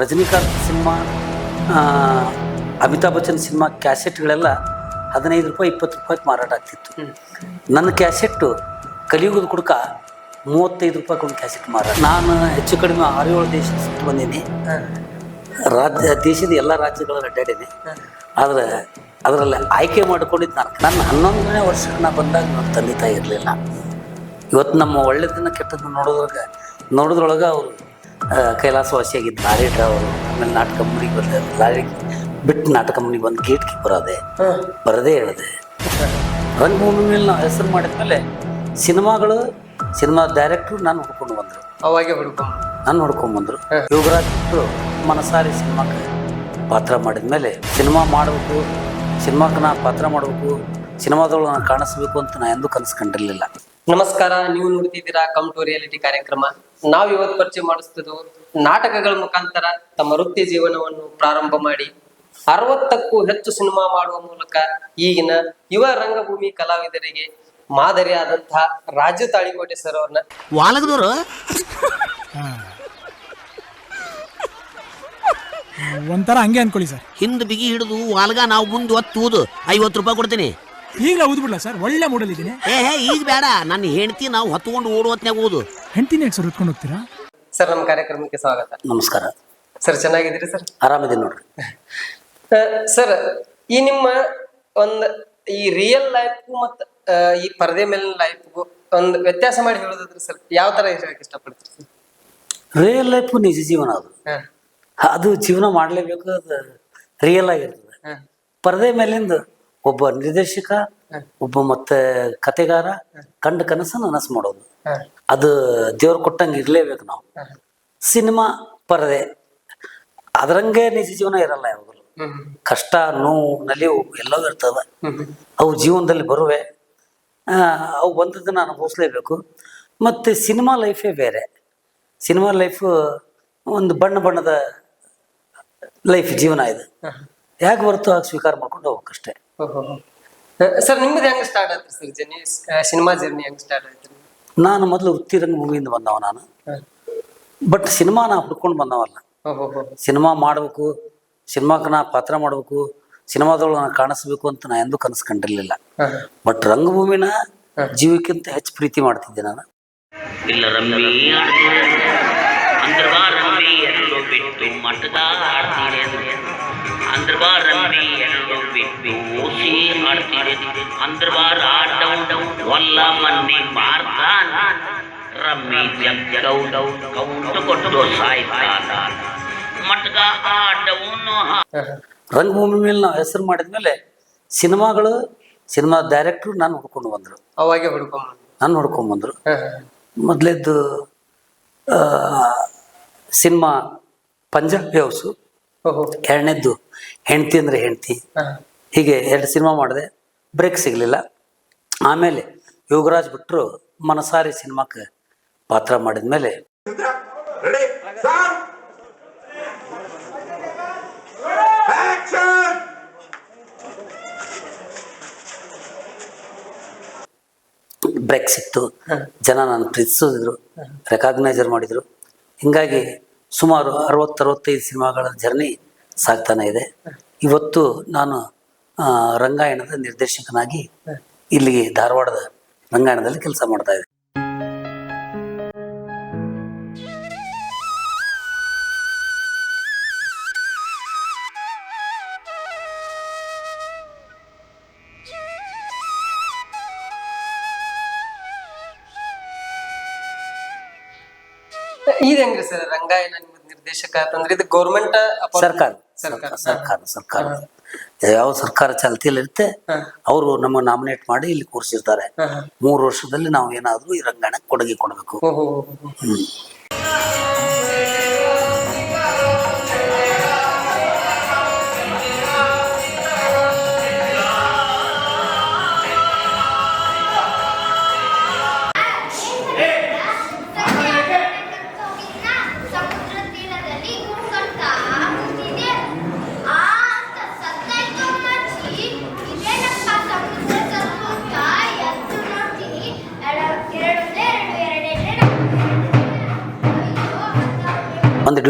Rajinikanth cinema Amitabh Bachchan cinema ಕ್ಯಾಸೆಟ್ಗಳೆಲ್ಲ ಹದಿನೈದು ರೂಪಾಯಿ ಇಪ್ಪತ್ತು ರೂಪಾಯಿಗೆ ಮಾರಾಟ ಆಗ್ತಿತ್ತು. ನನ್ನ ಕ್ಯಾಸೆಟ್ಟು ಕಲಿಯುಗದ ಕುಡ್ಕ ಮೂವತ್ತೈದು ರೂಪಾಯಿಗೆ ಒಂದು ಕ್ಯಾಸೆಟ್ ಮಾರಾಟ. ನಾನು ಹೆಚ್ಚು ಕಡಿಮೆ ಆರು ಏಳು ದೇಶ ಸುತ್ತು ಬಂದೀನಿ ರಾಜ್ಯ ದೇಶದ ಎಲ್ಲ ರಾಜ್ಯಗಳಲ್ಲಿ ಅಡ್ಡಾಡೀನಿ ಆದರೆ ಅದರಲ್ಲಿ ಆಯ್ಕೆ ಮಾಡಿಕೊಂಡಿದ್ದು ನಾನು. ನನ್ನ ಹನ್ನೊಂದನೇ ವರ್ಷಕ್ಕೆ ನಾನು ಬಂದಾಗ ನನ್ನ ತಂದೆ ತಾಯಿ ಇರಲಿಲ್ಲ. ಇವತ್ತು ನಮ್ಮ ಒಳ್ಳೆದನ್ನು ಕೆಟ್ಟದನ್ನು ನೋಡೋದ್ರಾಗ ನೋಡೋದ್ರೊಳಗೆ ಅವರು ಕೈಲಾಸವಾಸಿಯಾಗಿದ್ದು ಲಾರಿ ಅವರು ಆಮೇಲೆ ನಾಟಕ ಮನೆಗೆ ಬಂದೆ ಲಾರಿ ಬಿಟ್ಟು ನಾಟಕ ಮನೆಗೆ ಬಂದು ಗೇಟ್ ಕೀಪರ್ ಆದೆ. ಬರದೇ ಹೇಳಿದೆ ರಂಗಭೂಮಿ ಮೇಲೆ ನಾವು ಹೆಸರು ಮಾಡಿದ್ಮೇಲೆ ಸಿನಿಮಾಗಳು ಸಿನಿಮಾ ಡೈರೆಕ್ಟ್ರು ನಾನು ಹುಡ್ಕೊಂಡು ಬಂದರು. ಅವಾಗೆ ಹುಡ್ಕೊಂಡು. ನಾನು ನೋಡ್ಕೊಂಬಂದ್ರು ಯೋಗರಾಜ್ ಬಿಟ್ಟರು ಮನಸಾರಿ ಸಿನಿಮಾಕ್ಕೆ ಪಾತ್ರ ಮಾಡಿದ್ಮೇಲೆ ಸಿನಿಮಾ ಮಾಡಬೇಕು ಸಿನಿಮಾಕ್ಕೆ ನಾ ಪಾತ್ರ ಮಾಡಬೇಕು ಸಿನಿಮಾದೊಳಗೆ ನಾನು ಕಾಣಿಸ್ಬೇಕು ಅಂತ ನಾ ಎಂದೂ ಕನಸು ಕಂಡಿರಲಿಲ್ಲ. ನಮಸ್ಕಾರ ನೀವು ನೋಡ್ತಿದ್ದೀರಾ ಕಮ್ ಟು ರಿಯಾಲಿಟಿ ಕಾರ್ಯಕ್ರಮ. ನಾವು ಇವತ್ತು ಪರಿಚಯ ಮಾಡಿಸ್ತಿದ್ದು ನಾಟಕಗಳ ಮುಖಾಂತರ ತಮ್ಮ ವೃತ್ತಿ ಜೀವನವನ್ನು ಪ್ರಾರಂಭ ಮಾಡಿ ಅರವತ್ತಕ್ಕೂ ಹೆಚ್ಚು ಸಿನಿಮಾ ಮಾಡುವ ಮೂಲಕ ಈಗಿನ ಯುವ ರಂಗಭೂಮಿ ಕಲಾವಿದರಿಗೆ ಮಾದರಿಯಾದಂತಹ ರಾಜು ತಾಳಿಕೋಟೆ ಸರ್ ಅವ್ರನ್ನ ವಾಲಗದವರು? ಒಂಥರ ಹಂಗೆ ಅನ್ಕೊಳ್ಳಿ ಸರ್. ಹಿಂದ್ ಬಿಗಿ ಹಿಡಿದು ವಾಲ್ಗ ನಾವು ಮುಂದೆ ಒತ್ತು ಊದು ಐವತ್ತು ರೂಪಾಯಿ ಕೊಡ್ತೀನಿ. ಈಗ ಊದ್ಬಿಡ್ಲ ಸರ್? ಒಳ್ಳೆ ಮೂಡಲ್ ಇದ್ದೀನಿ ಏ ಹೇ ಈಗ ಬೇಡ. ನನ್ನ ಹೆಂಡತಿ ನಾವು ಹೊತ್ಕೊಂಡು ಓಡುವತ್ನಾಗ ಓದು ಹೆಂಡ್ತಿನ ಯಾಕೆ ಸರ್ ಹೊತ್ಕೊಂಡು ಹೋಗ್ತೀರಾ? ಸರ್ ನಮ್ಮ ಕಾರ್ಯಕ್ರಮಕ್ಕೆ ಸ್ವಾಗತ. ನಮಸ್ಕಾರ. Sir ಚೆನ್ನಾಗಿದ್ದೀರಿ sir? ಆರಾಮಿದ್ದೀನಿ ನೋಡ್ರಿ. ಸರ್ ಈ ನಿಮ್ಮ ಒಂದು ಈ ರಿಯಲ್ ಲೈಫ್ಗೂ ಮತ್ತು ಈ ಪರದೆ ಮೇಲಿನ ಲೈಫ್ಗೂ ಒಂದು ವ್ಯತ್ಯಾಸ ಮಾಡಿ ಹೇಳೋದಾದ್ರೆ ಸರ್ ಯಾವ ತರ ಹೇಳಕ್ ಇಷ್ಟಪಡ್ತೀರಿ ಸರ್? ರಿಯಲ್ ಲೈಫು ನಿಜ ಜೀವನ ಅದು. ಅದು ಜೀವನ ಮಾಡಲೇಬೇಕು ಅದು ರಿಯಲ್ ಆಗಿರ್ತದೆ. ಪರದೆ ಮೇಲಿಂದ ಒಬ್ಬ ನಿರ್ದೇಶಕ ಒಬ್ಬ ಮತ್ತೆ ಕತೆಗಾರ ಕಂಡ ಕನಸನ್ನು ನನಸು ಮಾಡೋದು. ಅದು ದೇವ್ರು ಕೊಟ್ಟಂಗೆ ಇರಲೇಬೇಕು ನಾವು. ಸಿನಿಮಾ ಪರದೆ. ಅದರಂಗೆ ನಿಜ ಜೀವನ ಇರಲ್ಲ ಯಾವಾಗಲೂ. ಕಷ್ಟ ನೋವು ನಲಿವು ಎಲ್ಲವೂ ಇರ್ತವೆ ಹ್ಮ್, ಅವು ಜೀವನದಲ್ಲಿ ಬರುವೆ. ಅವು ಬಂದದ್ದನ್ನು ಅನುಭವಿಸ್ಲೇಬೇಕು. ಮತ್ತು ಸಿನಿಮಾ ಲೈಫೇ ಬೇರೆ. ಸಿನಿಮಾ ಲೈಫು ಒಂದು ಬಣ್ಣ ಬಣ್ಣದ ಲೈಫ್ ಜೀವನ ಇದು. ಯಾಕ ಬರುತ್ತೋ ಹಾಗೆ ಸ್ವೀಕಾರ ಮಾಡ್ಕೊಂಡು ಹೋಗ್ಬೇಕಷ್ಟೇ. ಹೋ, ಹೋ, ಹೋ. ಆ, ಸರ್ ನಿಮ್ದು ಹೆಂಗ್ ಸ್ಟಾರ್ಟ್ ಆಯ್ತು ಸರ್ ಜರ್ನಿ ಸಿನಿಮಾ ಜರ್ನಿ ಹೆಂಗ್ ಸ್ಟಾರ್ಟ್ ಆಯ್ತು? ನಾನು ಮೊದಲು ವೃತ್ತಿ ರಂಗಭೂಮಿಯಿಂದ ಬಂದವ ನಾನು. ಬಟ್ ಸಿನಿಮಾ ನಾ ಹುಡ್ಕೊಂಡು ಬಂದವಲ್ಲ. ಸಿನಿಮಾ ಮಾಡಬೇಕು ಸಿನಿಮಾಕ್ಕೆ ನಾ ಪಾತ್ರ ಮಾಡಬೇಕು ಸಿನಿಮಾದೊಳಗೆ ನಾನು ಕಾಣಿಸ್ಬೇಕು ಅಂತ ನಾ ಎಂದೂ ಕನಸು ಕಂಡಿರಲಿಲ್ಲ ಬಟ್ ರಂಗಭೂಮಿನ ಜೀವಕ್ಕಿಂತ ಹೆಚ್ಚು ಪ್ರೀತಿ ಮಾಡ್ತಿದ್ದೆ ನಾನು. ಇಲ್ಲ ಬಿಟ್ಟು ಅಂದ್ರಬಾ ಆಡೌ ಒಲ್ಲ ಮಂದಿ ಮಾರ್ತಾನ ರಮ್ಮಿ ಕೌಂಟ ಕೊಟ್ಟು ಸಾಯ್ತಾನ. ಮಟ್ಗ ಆಟವನ್ನು. ರಂಗಭೂಮಿ ಮೇಲೆ ನಾವು ಹೆಸರು ಮಾಡಿದ್ಮೇಲೆ ಸಿನಿಮಾಗಳು ಸಿನಿಮಾ ಡೈರೆಕ್ಟ್ರು ನಾನು ಹುಡ್ಕೊಂಡು ಬಂದರು. ಅವಾಗೆ ಹುಡ್ಕೊಂಡು ನಾನು ಹುಡ್ಕೊಂಡು ಬಂದರು. ಮೊದಲೇದ್ದು ಸಿನಿಮಾ ಪಂಜಾಬಿ ಹೌಸು. ಎರಡನೇದ್ದು ಹೆಂಡ್ತಿ ಅಂದರೆ ಹೆಂಡ್ತಿ. ಹೀಗೆ ಎರಡು ಸಿನಿಮಾ ಮಾಡಿದೆ ಬ್ರೇಕ್ ಸಿಗಲಿಲ್ಲ. ಆಮೇಲೆ ಯೋಗರಾಜ್ ಬಿಟ್ಟರು ಮನಸಾರಿ ಸಿನಿಮಾಕ್ಕೆ ಪಾತ್ರ ಮಾಡಿದ ಮೇಲೆ! ಬ್ರೇಕ್ ಸಿಕ್ತು. ಜನ ನಾನು ಪ್ರೀತಿಸಿದ್ರು ರೆಕಾಗ್ನೈಜರ್ ಮಾಡಿದರು. ಹಿಂಗಾಗಿ ಸುಮಾರು ಅರವತ್ತು ಅರವತ್ತೈದು ಸಿನಿಮಾಗಳ ಜರ್ನಿ ಸಾಗ್ತಾನೆ ಇದೆ. ಇವತ್ತು ನಾನು ರಂಗಾಯಣದ ನಿರ್ದೇಶಕನಾಗಿ ಇಲ್ಲಿ ಧಾರವಾಡದ ರಂಗಾಯಣದಲ್ಲಿ ಕೆಲಸ ಮಾಡ್ತಾ ಇದ್ದೆ. ಇದು ಹೆಂಗ್ರಿ ಸರ್ ರಂಗಾಯಣ ನಿಮ್ಮ ನಿರ್ದೇಶಕ ಅಂತಂದ್ರೆ ಇದು ಗೌರ್ಮೆಂಟ್ ಸರ್ಕಾರ. ಸರ್ಕಾರ. ಸರ್ಕಾರ ಸರ್ಕಾರ. ಯಾವ ಸರ್ಕಾರ ಚಾಲ್ತಿಯಲ್ಲಿರುತ್ತೆ ಅವರು ನಮ್ಮ ನಾಮಿನೇಟ್ ಮಾಡಿ ಇಲ್ಲಿ ಕೂರಿಸಿರ್ತಾರೆ. ಮೂರು ವರ್ಷದಲ್ಲಿ ನಾವು ಏನಾದರೂ ಈ ರಂಗಾಯಣಕ್ಕೆ ಕೊಡುಗೆ ಕೊಡಬೇಕು.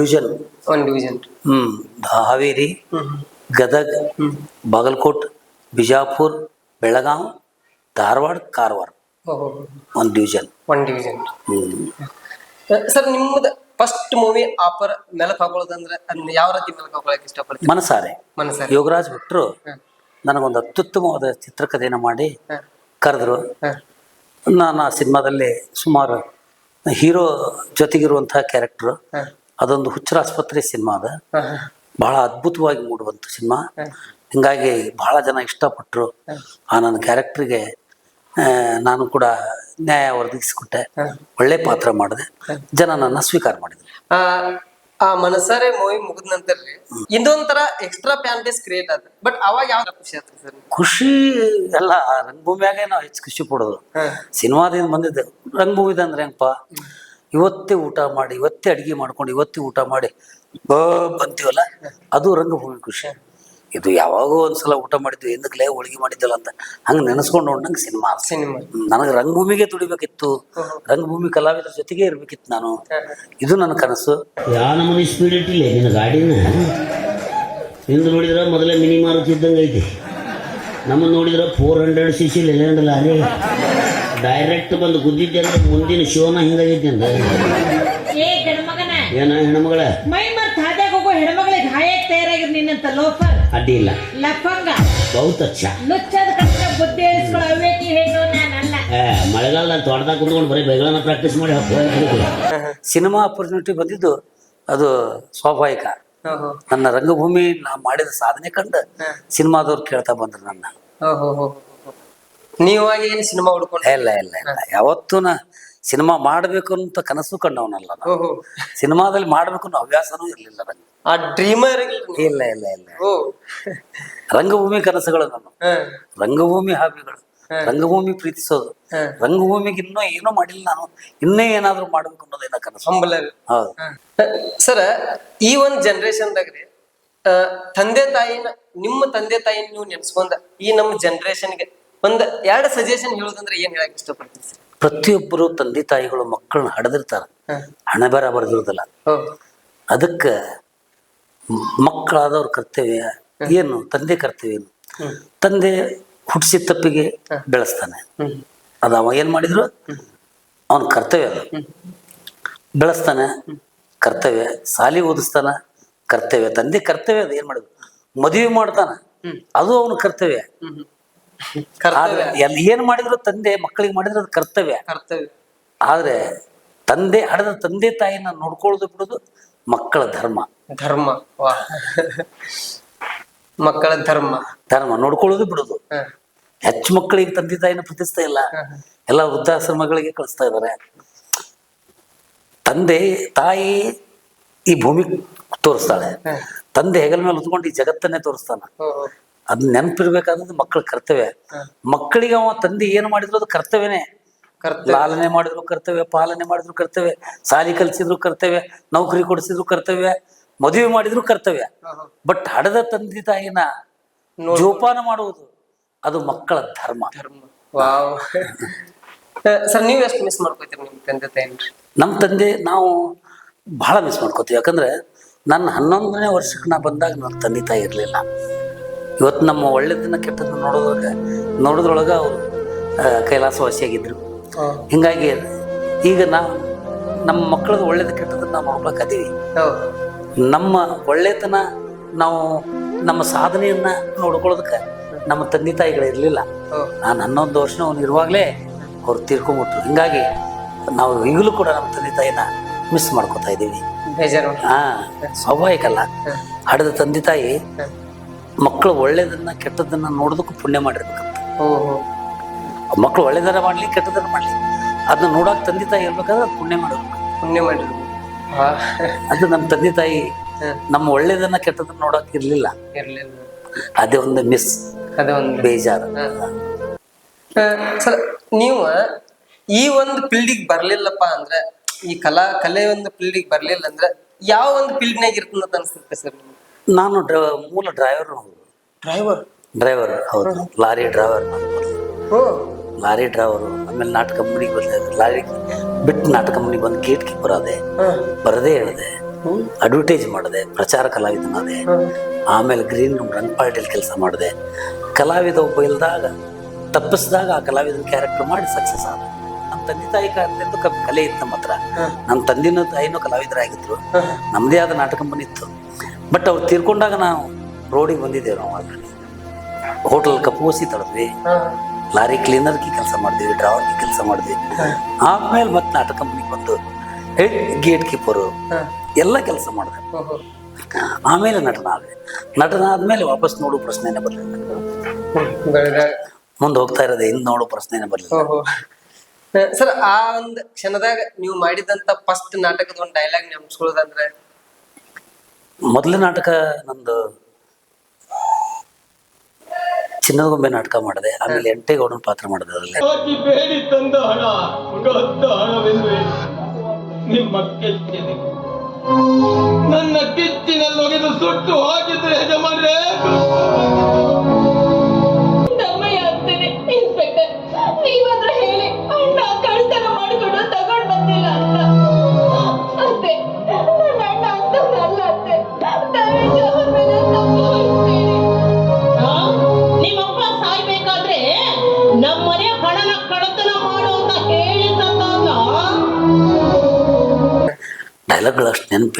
Division one division hmm Haveri Gadag Bagalkot Bijapur Belgaum Dharwad Karwar. ಒಂದು ಡಿವಿಷನ್ ಒನ್ ಡಿವಿಷನ್ ಸರ್ ನಿಮ್ಮದ ಫಸ್ಟ್ ಮೂವಿ ಆಫರ್ ಮೆಲಕ್ ಹಾಕೊಳ್ಳೋದಂದ್ರೆ ಯಾವ ರೀತಿ ಮೆಲಕ್ ಹಾಕೊಳಕ್ ಇಷ್ಟಪಡ್ತೀವಿ ಮನಸಾರೆ. ಮನಸಾರೆ. ಯೋಗರಾಜ್ ಭಟ್ರು ನನಗೊಂದು ಅತ್ಯುತ್ತಮವಾದ ಚಿತ್ರಕಥೆಯನ್ನು ಮಾಡಿ ಕರೆದ್ರು. ನಾನು ಆ ಸಿನಿಮಾದಲ್ಲಿ ಸುಮಾರು ಹೀರೋ ಜೊತೆಗಿರುವಂತಹ ಕ್ಯಾರೆಕ್ಟರ್ ಅದೊಂದು ಹುಚ್ಚರ ಆಸ್ಪತ್ರೆ ಸಿನಿಮಾ ಅದ. ಬಹಳ ಅದ್ಭುತವಾಗಿ ಮೂಡುವಂತ ಸಿನಿಮಾ. ಹಿಂಗಾಗಿ ಬಹಳ ಜನ ಇಷ್ಟಪಟ್ಟರು ಆ ನನ್ನ ಕ್ಯಾರೆಕ್ಟರ್ಗೆ ನಾನು ಕೂಡ ನ್ಯಾಯ ಒದಗಿಸಿಕೊಟ್ಟೆ. ಒಳ್ಳೆ ಪಾತ್ರ ಮಾಡಿದೆ. ಜನ ನನ್ನ ಸ್ವೀಕಾರ ಮಾಡಿದ್ರು. ಆ ಆ ಮನಸಾರೆ ಮೂವಿ ಮುಗಿದ ನಂತರ ಇನ್ನೊಂಥರ ಎಕ್ಸ್ಟ್ರಾ ಫ್ಯಾನ್ ಬೇಸ್ ಕ್ರಿಯೇಟ್ ಆದ. ಬಟ್ ಅವಾಗ ಯಾವ ಖುಷಿ ಆಯ್ತು ಸರ್? ಖುಷಿ ಎಲ್ಲ ರಂಗಭೂಮಿಯಾಗೆ ನಾವು ಹೆಚ್ಚು ಖುಷಿ ಪಡೋದು. ಸಿನಿಮಾದಿಂದ ಬಂದಿದ್ದೆ ರಂಗಭೂಮಿದ ಅಂದ್ರೆ ಹೆಂಗಪ್ಪ ಇವತ್ತೇ ಊಟ ಮಾಡಿ ಇವತ್ತೇ ಅಡಿಗೆ ಮಾಡ್ಕೊಂಡು ಇವತ್ತೇ ಊಟ ಮಾಡಿ ಬ ಬಂತೀವಲ್ಲ? ಅದು ರಂಗಭೂಮಿ ಖುಷಿ. ಇದು ಯಾವಾಗೋ ಒಂದ್ಸಲ ಊಟ ಮಾಡಿದ್ವಿ ಎಂದಕ್ಲೇ ಹೋಳಿಗೆ ಮಾಡಿದ್ದಲ್ಲ ಅಂತ ಹಂಗೆ ನೆನೆಸ್ಕೊಂಡು ನೋಡ್ನಂಗೆ ಸಿನಿಮಾ. ಸಿನಿಮಾ. ನನಗೆ ರಂಗಭೂಮಿಗೆ ದುಡಿಬೇಕಿತ್ತು. ರಂಗಭೂಮಿ ಕಲಾವಿದರ ಜೊತೆಗೆ ಇರ್ಬೇಕಿತ್ತು ನಾನು. ಇದು ನನ್ನ ಕನಸು. ಯಾವ ನಮೂನಿ ಸ್ಪೀಡ್ ಇಟ್ಟಿಲ್ಲ? ನಿನ್ನ ಗಾಡಿನ? ಹಿಂದೆ ನೋಡಿದ್ರೆ ಮೊದಲೇ ಮಿನಿ ಮಾರುತಿ ಇದ್ದಂಗೆ ಐತಿ. ನಮ್ಮನ್ನು ನೋಡಿದ್ರೆ four hundred C C legend lorry. Direct ಬಂದು ಗುದ್ದಿದ್ದೆ ಅಂದ್ರೆ ಮುಂದಿನ ಶಿವನ ಹಿಂಗಾಗೈತಿ ಅಂತ ಏ ಗಂಡ್ಮಗನ. ಏನ ಹೆಣ್ಮಗಳ? ಮೈ ಮರ್ತ್ ಹಾದ್ಯಾಗ ಹೋಗೋ ಹೆಣ್ಮಗಳಿಗೆ ಹಾಯಕ್ ತಯಾರಾಗಿರ್ ನಿನ್ನಂತ ಲೋಫರ್. ಅಡ್ಡಿ ಇಲ್ಲ. ಲಫಂಗ. ಬಹುತ್ ಅಚ್ಚ ನುಚ್ಚದ ಕಷ್ಟ ಬುದ್ಧಿ ಹೇಳಿಸ್ಕೊಳ್ಳೋ ಅವೇಕಿ ಹೇಗೋ ನಾನಲ್ಲ ಏ ಮಳೆಗಾಲದಾಗ ತೋಟದಾಗ ಕುತ್ಕೊಂಡು ಬರೀ ಬೆಗಳನ್ನ ಪ್ರಾಕ್ಟೀಸ್ ಮಾಡಿ ಹಾಕೋ ಸಿನಿಮಾ ಅಪರ್ಚುನಿಟಿ ಬಂದಿದ್ದು ಅದು ಸ್ವಾಭಾವಿಕ. ನನ್ನ ರಂಗಭೂಮಿ ನಾ ಮಾಡಿದ ಸಾಧನೆ ಕಂಡು ಸಿನಿಮಾದವ್ರು ಕೇಳ್ತಾ ಬಂದ್ರು ನನ್ನ. ನೀವಾಗಿ ಏನ್ ಸಿನಿಮಾ ಹುಡ್ಕೊಂಡು ಇಲ್ಲ ಇಲ್ಲ ಇಲ್ಲ. ಯಾವತ್ತೂ ನಾ ಸಿನಿಮಾ ಮಾಡಬೇಕು ಅಂತ ಕನಸು ಕಂಡವನಲ್ಲ ನಾನು. ಓಹೋ. ಸಿನಿಮಾದಲ್ಲಿ ಮಾಡಬೇಕು ಅನ್ನೋ ಹವ್ಯಾಸನೂ ಇರಲಿಲ್ಲ ನಂಗೆ. ಆ ಡ್ರೀಮರ್ ಇಲ್ಲ ಇಲ್ಲ ಇಲ್ಲ ಓ. ರಂಗಭೂಮಿ ಕನಸುಗಳು ನಾನು. ರಂಗಭೂಮಿ ಹಾಬಿಗಳು ರಂಗಭೂಮಿ ಪ್ರೀತಿಸೋದು ರಂಗಭೂಮಿಗೆ ಇನ್ನೂ ಏನೂ ಮಾಡಿಲ್ಲ ನಾನು. ಇನ್ನೇ ಏನಾದ್ರೂ ಮಾಡ್ಬೇಕು ಅನ್ನೋದೇನ ಕನಸು. ಹಂಬಲರ್ ಹೌದು. ಸರ ಈ ಒಂದ್ ಜನರೇಷನ್ದಾಗ ರೀ ಆ, ತಂದೆ ತಾಯಿನ ನಿಮ್ಮ ತಂದೆ ತಾಯಿನ ನೀವು ನೆನ್ಸ್ಕೊಂಡ ಈ ನಮ್ಮ ಜನರೇಷನ್ಗೆ ಒಂದ್ ಎರಡು ಸಜೆಷನ್ ಹೇಳೋದಂದ್ರೆ ಏನ್ ಹೇಳಕ್ ಇಷ್ಟಪಡ್ತೀನಿ ಸರ್? ಪ್ರತಿಯೊಬ್ಬರು ತಂದೆ ತಾಯಿಗಳು ಮಕ್ಕಳನ್ನ ಹಡದಿರ್ತಾರ. ಹಣ ಬರ ಬರೆದಿರೋದಿಲ್ಲ. ಅದಕ್ಕ ಮಕ್ಕಳಾದವ್ರ ಕರ್ತವ್ಯ ಏನು ತಂದೆ ಕರ್ತವ್ಯ ಏನು? ತಂದೆ ಹುಟ್ಟಿಸಿ ತಪ್ಪಿಗೆ ಬೆಳೆಸ್ತಾನೆ. ಅದು ಅವ ಏನ್ ಮಾಡಿದ್ರು? ಅವನ ಕರ್ತವ್ಯ ಅದು. ಬೆಳೆಸ್ತಾನೆ ಕರ್ತವ್ಯ. ಸಾಲಿ ಓದಿಸ್ತಾನ ಕರ್ತವ್ಯ. ತಂದೆ ಕರ್ತವ್ಯ ಅದು ಏನ್ ಮಾಡಿದ್ರು? ಮದುವೆ ಮಾಡ್ತಾನ. ಅದು ಅವನ ಕರ್ತವ್ಯ. ಆದ್ರೆ ಎಲ್ಲಿ ಏನ್ ಮಾಡಿದ್ರು ತಂದೆ ಮಕ್ಕಳಿಗೆ ಮಾಡಿದ್ರೆ ಅದು ಕರ್ತವ್ಯ. ಕರ್ತವ್ಯ. ಆದ್ರೆ ತಂದೆ ಹಡೆದ ತಂದೆ ತಾಯಿನ ನೋಡ್ಕೊಳ್ಳೋದು ಬಿಡೋದು ಮಕ್ಕಳ ಧರ್ಮ. ಧರ್ಮ. ಮಕ್ಕಳ ಧರ್ಮ. ಧರ್ಮ ನೋಡ್ಕೊಳ್ಳೋದು ಬಿಡೋದು. ಹೆಚ್ಚು ಮಕ್ಕಳಿಗೆ ತಂದೆ ತಾಯಿನ ಪ್ರೀತಿಸ್ತಾ ಇಲ್ಲ. ಎಲ್ಲ ವೃದ್ಧಾಶ್ರಮಗಳಿಗೆ ಕಳಿಸ್ತಾ ಇದ್ದಾರೆ ತಂದೆ ತಾಯಿ ಈ ಭೂಮಿ ತೋರಿಸ್ತಾಳೆ. ತಂದೆ ಹೆಗಲ ಮೇಲೆ ಉತ್ಕೊಂಡು ಈ ಜಗತ್ತನ್ನೇ ತೋರಿಸ್ತಾನ. ಅದ್ ನೆನಪಿರ್ಬೇಕಾದ್ರೆ ಮಕ್ಕಳ ಕರ್ತವ್ಯ. ಮಕ್ಕಳಿಗೆ ಅವ ತಂದೆ ಏನು ಮಾಡಿದ್ರು ಅದು ಕರ್ತವ್ಯನೇ. ಕರ್ತವ್ಯ. ಲಾಲನೆ ಮಾಡಿದ್ರು ಕರ್ತವ್ಯ ಪಾಲನೆ ಮಾಡಿದ್ರು ಕರ್ತವ್ಯ ಸಾಲಿ ಕಲಿಸಿದ್ರು ಕರ್ತವ್ಯ ನೌಕರಿ ಕೊಡಿಸಿದ್ರು ಕರ್ತವ್ಯ ಮದುವೆ ಮಾಡಿದ್ರು ಕರ್ತವ್ಯ. ಬಟ್ ಹಡದ ತಂದೆ ತಾಯಿನ ಜೋಪಾನ ಮಾಡುವುದು ಅದು ಮಕ್ಕಳ ಧರ್ಮ. ಸರ್ ನೀವು ಎಷ್ಟು ಮಿಸ್ ಮಾಡ್ಕೋತೀರಿ ನಿಮ್ ತಂದೆ ತಾಯಿ ನಮ್ಮ ತಂದೆ ನಾವು ಬಹಳ ಮಿಸ್ ಮಾಡ್ಕೋತೀವಿ. ಯಾಕಂದ್ರೆ ನನ್ನ ಹನ್ನೊಂದನೇ ವರ್ಷಕ್ಕೆ ನಾ ಬಂದಾಗ ನನ್ನ ತಂದೆ ತಾಯಿ ಇರಲಿಲ್ಲ. ಇವತ್ತು ನಮ್ಮ ಒಳ್ಳೆದನ್ನ ಕೆಟ್ಟದನ್ನ ನೋಡೋದ್ರೊಳಗೆ ನೋಡೋದ್ರೊಳಗೆ ಅವರು ಕೈಲಾಸವಾಸಿಯಾಗಿದ್ರು. ಹಿಂಗಾಗಿ ಈಗ ನಾವು ನಮ್ಮ ಮಕ್ಕಳದ್ದು ಒಳ್ಳೇದು ಕೆಟ್ಟದನ್ನ ನಾವು ನೋಡ್ಬೇಕಾದೀವಿ ನಮ್ಮ ಒಳ್ಳೆತನ ನಾವು ನಮ್ಮ ಸಾಧನೆಯನ್ನ ನೋಡ್ಕೊಳ್ಳೋದಕ್ಕೆ ನಮ್ಮ ತಂದೆ ತಾಯಿಗಳು ಇರಲಿಲ್ಲ. ನಾನು ಹನ್ನೊಂದು ವರ್ಷ ಅವನು ಇರುವಾಗಲೇ ಅವ್ರು ತೀರ್ಕೊಂಬಿಟ್ರು. ಹಿಂಗಾಗಿ ನಾವು ಈಗಲೂ ಕೂಡ ನಮ್ಮ ತಂದೆ ತಾಯಿನ ಮಿಸ್ ಮಾಡ್ಕೋತಾ ಇದ್ದೀವಿ ಬೇಜಾರು ಹಾ ಸ್ವಾಭಾವಿಕ ಅಲ್ಲ ಹಡೆದ ತಂದೆ ತಾಯಿ ಮಕ್ಕಳು ಒಳ್ಳೇದನ್ನ ಕೆಟ್ಟದನ್ನ ನೋಡೋದಕ್ಕೂ ಪುಣ್ಯ ಮಾಡಿರ್ಬೇಕಂತ. ಮಕ್ಕಳು ಒಳ್ಳೇದನ್ನ ಮಾಡ್ಲಿ ಕೆಟ್ಟದನ್ನ ಮಾಡ್ಲಿ ಅದನ್ನ ನೋಡಕ್ ತಂದೆ ತಾಯಿ ಇರ್ಬೇಕಾದ್ರೆ ಪುಣ್ಯ ಮಾಡಿರ್ಬೇಕು. ಪುಣ್ಯ ಮಾಡಿರ್ಬೇಕು. ಅದು ನಮ್ಮ ತಂದೆ ತಾಯಿ ನಮ್ಮ ಒಳ್ಳೇದನ್ನ ಕೆಟ್ಟದನ್ನ ನೋಡಕ್ ಇರ್ಲಿಲ್ಲ. ಅದೇ ಒಂದು ಮಿಸ್. ಅದೇ ಒಂದು ಬೇಜಾರು. ಸರ್ ನೀವು ಈ ಒಂದು ಫೀಲ್ಡಿಗೆ ಬರ್ಲಿಲ್ಲಪ್ಪ ಅಂದ್ರೆ ಈ ಕಲಾ ಕಲೆ ಒಂದು ಫೀಲ್ಡಿಗೆ ಬರ್ಲಿಲ್ಲ ಅಂದ್ರೆ ಯಾವ ಒಂದು ಫೀಲ್ಡ್ನಾಗ ಇರ್ತದ ಅನ್ಸುತ್ತೆ ಸರ್ ನಾನು ಡ್ರ ಮೂಲ ಡ್ರೈವರ್ ಡ್ರೈವರ್ ಡ್ರೈವರ್ ಹೌದು. ಲಾರಿ ಡ್ರೈವರ್ ನಾನು. ಓ. ಲಾರಿ ಡ್ರೈವರು ಆಮೇಲೆ ನಾಟಕ ಕಂಪ್ನಿಗೆ ಇದ್ದೆ ಲಾರಿ ಬಿಟ್ಟು ನಾಟಕ ಕಂಪ್ನಿಗೆ ಬಂದು ಗೇಟ್ ಕೀಪರ್ ಆದೆ. ಬರದೇ ಹೇಳಿದೆ ಅಡ್ವರ್ಟೈಸ್ ಮಾಡಿದೆ. ಪ್ರಚಾರ ಕಲಾವಿದನಾದೆ ಆಮೇಲೆ ಗ್ರೀನ್ ರೂಮ್ ರಂಗ್ ಪಾರ್ಟಿಯಲ್ಲಿ ಕೆಲಸ ಮಾಡಿದೆ. ಕಲಾವಿದ ಒಬ್ಬ ಇಲ್ದಾಗ ತಪ್ಪಿಸಿದಾಗ ಆ ಕಲಾವಿದನ ಕ್ಯಾರೆಕ್ಟರ್ ಮಾಡಿ ಸಕ್ಸಸ್ ಆದ. ನಮ್ಮ ತಂದೆ ತಾಯಿ ಕಾಲದಿಂದ ಕಲೆ ಇತ್ತು ನಮ್ಮ ಹತ್ರ ನಮ್ಮ ತಂದಿನ ತಾಯಿನೂ ಕಲಾವಿದರಾಗಿದ್ರು. ನಮ್ಮದೇ ಆದ ನಾಟಕ ಕಂಪನಿ ಇತ್ತು. ಬಟ್ ಅವ್ರು ತೀರ್ಕೊಂಡಾಗ ನಾವು ರೋಡಿಗೆ ಬಂದಿದ್ದೇವೆ ನಾವು ಆಲ್ರೆಡಿ ಹೋಟೆಲ್ ಕಪ್ಪೋಸಿ ತಡೆದ್ವಿ. ಲಾರಿ ಕ್ಲೀನರ್ಗೆ ಕೆಲಸ ಮಾಡಿದ್ವಿ ಡ್ರೈವರ್ಗೆ ಕೆಲಸ ಮಾಡಿದ್ವಿ ಆಮೇಲೆ ಮತ್ತೆ ನಾಟಕ ಕಂಪನಿಗೆ ಬಂದು ಗೇಟ್ ಕೀಪರು ಎಲ್ಲ ಕೆಲಸ ಮಾಡಿದೆ. ಆಮೇಲೆ ನಟನ ಆದ್ವಿ. ನಟನ ಆದ್ಮೇಲೆ ವಾಪಸ್ ನೋಡು ಪ್ರಶ್ನೆನೇ ಬರಲಿಲ್ಲ. ಮುಂದೆ ಹೋಗ್ತಾ ಇರೋದೇ ಇನ್ನು ನೋಡು ಪ್ರಶ್ನೆನೇ ಬರಲಿಲ್ಲ. ಸರ್ ಆ ಒಂದು ಕ್ಷಣದಾಗ ನೀವು ಮಾಡಿದಂತ ಫಸ್ಟ್ ನಾಟಕದ ಒಂದು ಡೈಲಾಗ್ ನೆನ್ಸ್ಕೊಳ್ಳೋದಂದ್ರೆ? ಮೊದಲ ನಾಟಕ ನಂದು ಚಿನ್ನದ ಗೊಂಬೆ ನಾಟಕ ಮಾಡಿದೆ. ಆಮೇಲೆ ಎಂಟೇಗೌಡನ ಪಾತ್ರ ಮಾಡಿದೆ ಅದರಲ್ಲಿ. ಹಾಕಿ ಬೇಡಿ ತಂದ ಹಣ ನಿಮ್ಮ ನನ್ನ ಕಿಚ್ಚಿನಲ್ಲಿ ಒಗೆದು ಸುಟ್ಟು ಹಾಕಿದ್ರೆ ಯಜಮಾನ್ರೇ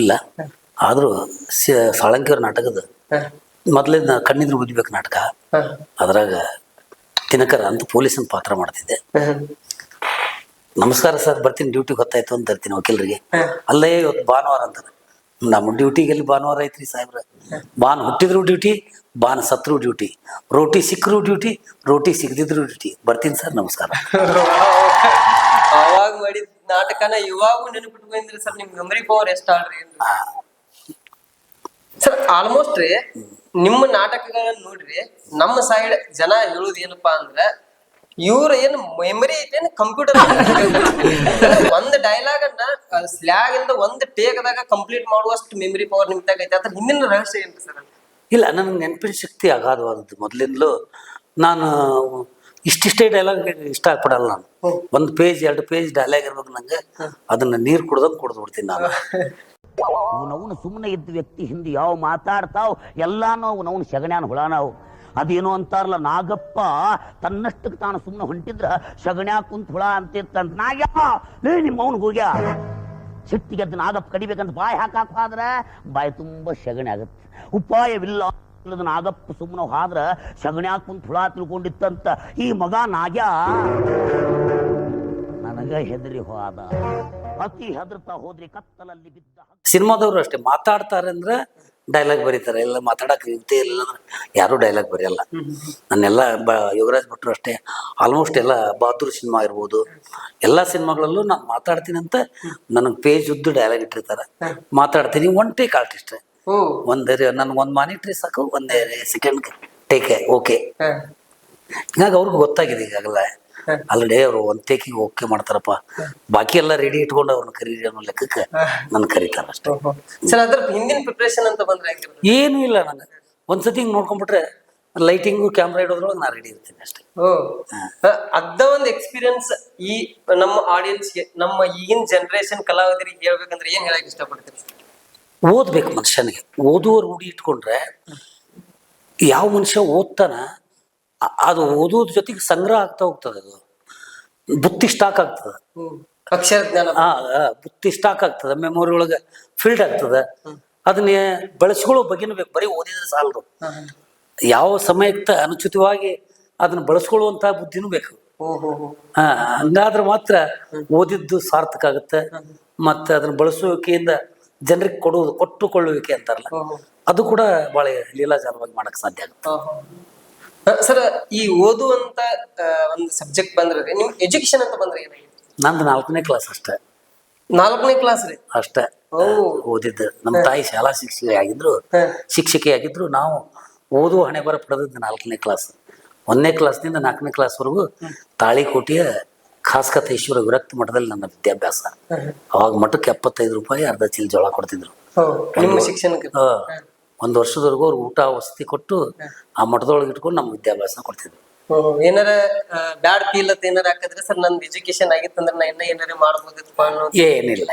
ನೆನಪಿಲ್ಲ ಆದರೂ ಸಾಳಂಕಿಯವ್ರ ನಾಟಕದ ಮೊದಲಿಂದ ಕಣ್ಣಿದ್ರು ಬುದ್ದಿಬೇಕು ನಾಟಕ. ಅದ್ರಾಗ ದಿನಕರ ಅಂತ ಪೊಲೀಸನ್ ಪಾತ್ರ ಮಾಡ್ತಿದ್ದೆ. ನಮಸ್ಕಾರ ಸರ್ ಬರ್ತೀನಿ ಡ್ಯೂಟಿಗೆ ಗೊತ್ತಾಯ್ತು ಅಂತ ಇರ್ತೀನಿ ವಕೀಲರಿಗೆ. ಅಲ್ಲೇ ಇವತ್ತು ಭಾನುವಾರ ಅಂತಾರೆ ನಮ್ಮ ಡ್ಯೂಟಿಗೆ ಎಲ್ಲಿ ಭಾನುವಾರ ಐತ್ರಿ ಸಾಹೇಬ್ರ. ಬಾನ್ ಹುಟ್ಟಿದ್ರು ಡ್ಯೂಟಿ ಬಾನ್ ಸತ್ರು ಡ್ಯೂಟಿ. ರೋಟಿ ಸಿಕ್ಕರು ಡ್ಯೂಟಿ ರೋಟಿ ಸಿಗದಿದ್ರು ಡ್ಯೂಟಿ. ಬರ್ತೀನಿ ಸರ್ ನಮಸ್ಕಾರ. ಅವಾಗ ಮಾಡಿದ ನಾಟಕನ ಇವಾಗೂ ನೆನಪಿಟ್ಕೊಂಡಿದ್ರಿ ಸರ್ ನಿಮ್ ಮೆಮರಿ ಪವರ್ ಎಷ್ಟ ಆಳ್ರಿ ಸರ್ ಆಲ್ಮೋಸ್ಟ್ ರೀ ನಿಮ್ಮ ನಾಟಕಗಳನ್ನ ನೋಡ್ರಿ ನಮ್ಮ ಸೈಡ್ ಜನ ಹೇಳುದು ಏನಪ್ಪಾ ಅಂದ್ರ ಇವ್ರ ಏನ್ ಮೆಮರಿ ಐತೆ ಕಂಪ್ಯೂಟರ್ ಒಂದ್ ಡೈಲಾಗ್ ಅನ್ನ ಸ್ಲ್ಯಾಗ್ ಇಂದ ಒಂದ್ ಟೇಕ್ದಾಗ ಕಂಪ್ಲೀಟ್ ಮಾಡುವಷ್ಟು ಮೆಮರಿ ಪವರ್ ನಿಮ್ದಾಗ ಐತೆ. ಅದ್ರ ಹಿಂದಿನ ರಹಸ್ಯ ಏನ್ರಿ ಸರ್? ಇಲ್ಲ ನನಗೆ ನೆನಪಿನ ಶಕ್ತಿ ಅಗಾಧವಾದದ್ದು ಮೊದಲಿಂದಲೂ. ನಾನು ಇಷ್ಟಿಷ್ಟೇ ಡೈಲಾಗ್ ಇಷ್ಟಪಡಲ್ಲ ನಾನು. ಒಂದು ಪೇಜ್ ಎರಡು ಪೇಜ್ ಡೈಲಾಗ್ ಇರ್ಬೇಕು ನಂಗೆ ಅದನ್ನ ನೀರು ಕುಡ್ದಂಗೆ ಕುಡ್ದು ಬಿಡ್ತೀನಿ ನಾನು ಅವನವನು ಸುಮ್ಮನೆ ಇದ್ದ ವ್ಯಕ್ತಿ ಹಿಂದೆ ಯಾವ ಮಾತಾಡ್ತಾವ್ ಎಲ್ಲಾನು ಅವನು ಶಗಣ್ಯಾನ ಹುಳ ನಾವು ಅದೇನು ಅಂತಾರಲ್ಲ ನಾಗಪ್ಪ ತನ್ನಷ್ಟಕ್ಕೆ ತಾನು ಸುಮ್ಮನೆ ಹೊಂಟಿದ್ರ ಶಗಣ್ಯಾ ಕುಂತ ಹುಳ ಅಂತಿತ್ತಂತ. ನಾಗ್ಯಪ್ಪ ಲೇ ನಿಮ್ಮ ಅವನು ಹೋಗ್ಯ? ಸಿಟ್ಟಿಗೆದ್ದು ನಾಗಪ್ಪ ಕಡಿಬೇಕಂತ ಬಾಯಿ ಹಾಕಾಕ ಆದ್ರೆ ಬಾಯಿ ತುಂಬ ಶಗಣಿ ಆಗುತ್ತೆ. ಉಪಾಯವಿಲ್ಲ ಇಲ್ಲದ ನಾಗಪ್ಪ ಸುಮ್ಮನೆ ಹಾದ್ರ ಶಗಣ್ಯಾ ಕುಂತ ಹುಳ ತಿಳ್ಕೊಂಡಿತ್ತಂತ. ಈ ಮಗ ನಾಗ್ಯಾ? ನನಗ ಹೆದರಿ ಹೋದ. ಅತಿ ಹೆದರ್ತಾ ಹೋದ್ರಿ ಕತ್ತಲಲ್ಲಿ ಬಿದ್ದ ಸಿನಿಮಾದವರು ಅಷ್ಟೇ ಮಾತಾಡ್ತಾರೆ ಅಂದ್ರೆ ಡೈಲಾಗ್ ಬರೀತಾರೆ. ಎಲ್ಲ ಮಾತಾಡಕ್ಕೆ ನಿಂತೇ ಇಲ್ಲ. ಯಾರು ಡೈಲಾಗ್ ಬರೆಯಲ್ಲ. ನನ್ನೆಲ್ಲ ಬ ಯೋಗರಾಜ್ ಭಟ್ರು ಅಷ್ಟೇ. ಆಲ್ಮೋಸ್ಟ್ ಎಲ್ಲ ಬಹದ್ದೂರ್ ಸಿನಿಮಾ ಇರ್ಬೋದು ಎಲ್ಲ ಸಿನಿಮಾಗಳಲ್ಲೂ ನಾನು ಮಾತಾಡ್ತೀನಿ ಅಂತ ನನಗೆ ಪೇಜ್ ಉದ್ದು ಡೈಲಾಗ್ ಇಟ್ಟಿರ್ತಾರೆ. ಮಾತಾಡ್ತೀನಿ ಒನ್ ಟೇಕ್ ಆರ್ಟಿಸ್ಟ್ ಒಂದೇ ನನ್ಗೆ ಒಂದು ಮಾನಿಟ್ರಿ ಸಾಕು ಒಂದೇ ಸೆಕೆಂಡ್ ಟೇಕ್ ಓಕೆ ಹೀಗಾಗಿ ಅವ್ರಿಗೆ ಗೊತ್ತಾಗಿದೆ ಈಗಾಗಲೇ. ಆಲ್ರೆಡಿ ಅವರು ಒಂದು ಟೇಕಿಗೆ ಓಕೆ ಮಾಡ್ತಾರಪ್ಪ. ಬಾಕಿ ಎಲ್ಲ ರೆಡಿ ಇಟ್ಕೊಂಡು ಅವ್ರನ್ನ ಕರೀರಿ ಅನ್ನೋ ಲೆಕ್ಕಕ್ಕೆ ನನ್ನ ಕರೀತಾರೆ ಅಷ್ಟೇ. ಸರ್ ಅದ್ರ ಹಿಂದಿನ ಪ್ರಿಪ್ರೇಷನ್ ಅಂತ ಬಂದ್ರೆ ಏನೂ ಇಲ್ಲ ನನಗೆ. ಒಂದ್ಸತಿ ಹಿಂಗೆ ನೋಡ್ಕೊಂಡ್ಬಿಟ್ರೆ ಲೈಟಿಂಗು ಕ್ಯಾಮ್ರಾ ಇಡೋದ್ರೊಳಗೆ ನಾನು ರೆಡಿ ಇರ್ತೀನಿ ಅಷ್ಟೇ. ಅದ ಒಂದು ಎಕ್ಸ್ಪೀರಿಯನ್ಸ್ ಈ ನಮ್ಮ ಆಡಿಯನ್ಸ್ಗೆ ನಮ್ಮ ಈಗಿನ ಜನರೇಷನ್ ಕಲಾವಿದರಿಗೆ ಹೇಳ್ಬೇಕಂದ್ರೆ ಏನ್ ಹೇಳಕ್ ಇಷ್ಟಪಡ್ತೀರಿ? ಓದ್ಬೇಕು ಮನುಷ್ಯನಿಗೆ. ಓದುವ ರೂಢಿ ಇಟ್ಕೊಂಡ್ರೆ ಯಾವ ಮನುಷ್ಯ ಓದ್ತಾನ ಅದು ಓದೋದ್ರ ಜೊತೆಗೆ ಸಂಗ್ರಹ ಆಗ್ತಾ ಹೋಗ್ತದೆ ಅದು. ಬುತ್ತಿ ಸ್ಟಾಕ್ ಆಗ್ತದೆ. ಅಕ್ಷರ ಜ್ಞಾನ. ಹಾ ಬುತ್ತಿ ಸ್ಟಾಕ್ ಆಗ್ತದೆ ಮೆಮೊರಿ ಒಳಗೆ ಫಿಲ್ಡ್ ಆಗ್ತದೆ. ಅದನ್ನ ಬಳಸ್ಕೊಳ್ಳೋ ಬಗೆನೂ ಬೇಕು. ಬರೀ ಓದಿದ್ರೆ ಸಾಲದು. ಯಾವ ಸಮಯಕ್ಕೆ ಅನುಚಿತವಾಗಿ ಅದನ್ನ ಬಳಸ್ಕೊಳ್ಳುವಂತಹ ಬುದ್ಧಿನೂ ಬೇಕು. ಹಾ ಹಂಗಾದ್ರೆ ಮಾತ್ರ ಓದಿದ್ದು ಸಾರ್ಥಕ ಆಗುತ್ತೆ. ಮತ್ತೆ ಅದನ್ನ ಬಳಸುವಿಕೆಯಿಂದ ಜನರಿಗೆ ಕೊಡುವುದು ಕೊಟ್ಟುಕೊಳ್ಳುವಿಕೆ ಅಂತಾರಲ್ಲ? ಅದು ಕೂಡ ಬಹಳ ಲೀಲಾಜಾಲವಾಗಿ ಮಾಡಕ್ ಸಾಧ್ಯ ಆಗುತ್ತೆ. ಸರ್ ಈ ಓದುವಂತ ಒಂದು ಸಬ್ಜೆಕ್ಟ್ ಬಂದ್ರೆ ನಿಮ್ ಎಜುಕೇಶನ್ ಅಂತ ಬಂದ್ರೆ ಏನಾಗಿದೆ ನಂದು ನಾಲ್ಕನೇ ಕ್ಲಾಸ್ ಅಷ್ಟೇ. ನಾಲ್ಕನೇ ಕ್ಲಾಸ್ ರೀ? ಅಷ್ಟೇ. ಓದಿದ್ದು. ನಮ್ಮ ತಾಯಿ ಶಾಲಾ ಶಿಕ್ಷಕಿ ಆಗಿದ್ರು ಶಿಕ್ಷಕಿ ಆಗಿದ್ರು ನಾವು ಓದುವ ಹಣೆ ಬರ ಪಡೆದದ್ದು ನಾಲ್ಕನೇ ಕ್ಲಾಸ್ ಒಂದನೇ ಕ್ಲಾಸ್ನಿಂದ ನಾಲ್ಕನೇ ಕ್ಲಾಸ್ವರೆಗೂ ತಾಳಿಕೋಟೆಯ ಖಾಸ್ಕತೇಶ್ವರ ವಿರಕ್ತ ಮಠದಲ್ಲಿ ನನ್ನ ವಿದ್ಯಾಭ್ಯಾಸ. ಅವಾಗ ಮಠಕ್ಕೆ ಎಪ್ಪತ್ತೈದು ರೂಪಾಯಿ ಅರ್ಧ ಚೀಲ ಜೋಳ ಕೊಡ್ತಿದ್ರು. ನಿಮ್ಮ ಶಿಕ್ಷಣಕ್ಕೆ. ಒಂದು ವರ್ಷದವರೆಗೂ ಅವ್ರು ಊಟ ವಸತಿ ಕೊಟ್ಟು ಆ ಮಠದೊಳಗೆ ಇಟ್ಕೊಂಡು ನಮ್ಮ ವಿದ್ಯಾಭ್ಯಾಸ ಕೊಡ್ತಿದ್ರು. ಏನಾರ ಬ್ಯಾಡ್ ಫೀಲ್ ಅಂತ ಏನಾರ ಹಾಕಿದ್ರೆ ಸರ್ ನಂದು ಎಜುಕೇಶನ್ ಆಗಿತ್ತಂದ್ರೆ ನಾ ಇನ್ನ ಏನಾರ ಮಾಡ್ಬೋದಿತ್ತಪ್ಪ ಅನ್ನೋ ಏನಿಲ್ಲ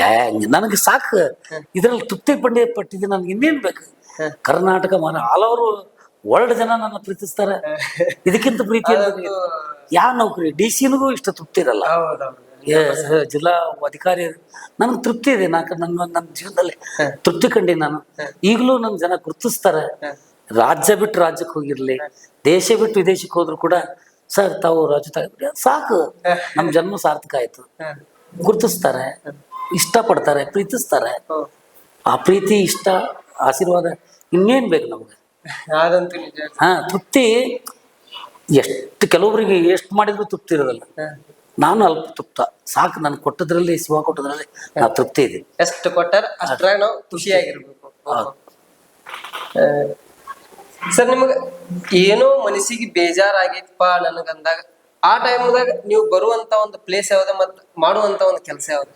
ಯಾ ನನಗೆ ಸಾಕು. ಇದ್ರಲ್ಲಿ ತೃಪ್ತಿ ಪಂಡಿ ಪಟ್ಟಿದ್ದೆ ನನಗೆ ಇನ್ನೇನ್ ಬೇಕು? ಕರ್ನಾಟಕ ಮನ ಹಲವರು ವರ್ಲ್ಡ್ ಜನ ನನ್ನ ಪ್ರೀತಿಸ್ತಾರೆ. ಇದಕ್ಕಿಂತ ಪ್ರೀತಿ ಯಾವ ನೌಕರಿ? ಡಿ ಸಿನಿಗೂ ಇಷ್ಟ ತೃಪ್ತಿ ಇರಲ್ಲ. ಜಿಲ್ಲಾ ಅಧಿಕಾರಿ ನನಗೆ ತೃಪ್ತಿ ಇದೆ. ನಾಕ ನನ್ನ ನನ್ನ ಜೀವನದಲ್ಲಿ ತೃಪ್ತಿ ಕಂಡಿ ನಾನು. ಈಗಲೂ ನನ್ನ ಜನ ಗುರುತಿಸ್ತಾರೆ. ರಾಜ್ಯ ಬಿಟ್ಟು ರಾಜ್ಯಕ್ಕೆ ಹೋಗಿರ್ಲಿ. ದೇಶ ಬಿಟ್ಟು ವಿದೇಶಕ್ಕೆ ಹೋದ್ರು ಕೂಡ ಸರ್ ತಾವು ರಾಜ್ಯ ತಗೊಂಡ್ರೆ ಸಾಕು. ನಮ್ಮ ಜನ್ಮ ಸಾರ್ಥಕ ಆಯ್ತು. ಇಷ್ಟ ಇಷ್ಟಪಡ್ತಾರೆ ಪ್ರೀತಿಸ್ತಾರೆ. ಆ ಪ್ರೀತಿ ಇಷ್ಟ ಆಶೀರ್ವಾದ ಇನ್ನೇನ್ ಬೇಕು ನಮ್ಗೆ? ಹಾ ತೃಪ್ತಿ ಎಷ್ಟು ಕೆಲವರಿಗೆ ಎಷ್ಟು ಮಾಡಿದ್ರು ತೃಪ್ತಿ ಇರೋದಿಲ್ಲ. ನಾನು ಅಲ್ಪ ತೃಪ್ತ. ಸಾಕು ನಾನು ಕೊಟ್ಟದ್ರಲ್ಲಿ ಶಿವ ಕೊಟ್ಟದ್ರಲ್ಲಿ ನಾ ತೃಪ್ತಿ ಇದೆ ಎಷ್ಟು ಕೊಟ್ಟಾರ ಅಷ್ಟ್ರಾಗ ನಾವು ಖುಷಿಯಾಗಿರ್ಬೇಕು. ಸರ್ ನಿಮಗ ಏನೋ ಮನಸ್ಸಿಗೆ ಬೇಜಾರಾಗೈತಪ್ಪ ನನಗಂದಾಗ. ಆ ಟೈಮ್ದಾಗ ನೀವು ಬರುವಂತ ಒಂದು ಪ್ಲೇಸ್ ಯಾವ್ದ ಮತ್ ಮಾಡುವಂತ ಒಂದು ಕೆಲಸ ಯಾವ್ದು?